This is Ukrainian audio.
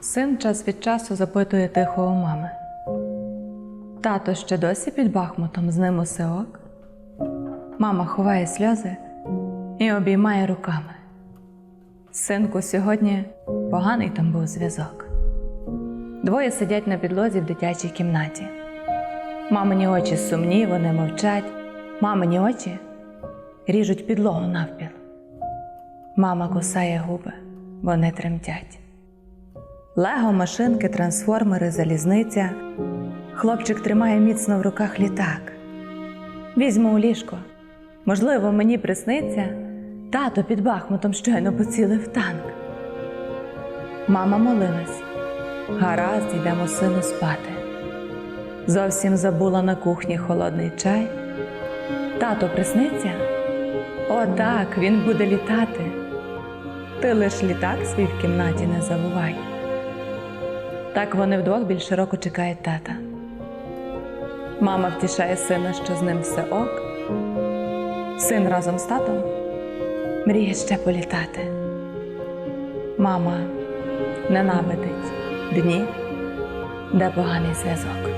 Син час від часу запитує тихо у мами. Тато ще досі під Бахмутом з ним усе ок? Мама ховає сльози і обіймає руками. Синку, сьогодні поганий там був зв'язок. Двоє сидять на підлозі в дитячій кімнаті. Мамині очі сумні, вони мовчать. Мамині очі ріжуть підлогу навпіл. Мама кусає губи, вони тремтять. Лего, машинки, трансформери, залізниця. Хлопчик тримає міцно в руках літак. Візьму у ліжко. Можливо, мені присниться, тато під Бахмутом щойно поцілив танк. Мама молилась. Гаразд, йдемо сину спати. Зовсім забула на кухні холодний чай. Тато присниться? О, так, він буде літати. Ти лиш літак свій в кімнаті не забувай. Так вони вдвох більше року чекають тата. Мама втішає сина, що з ним все ок. Син разом з татом мріє ще політати. Мама ненавидить дні, де поганий зв'язок.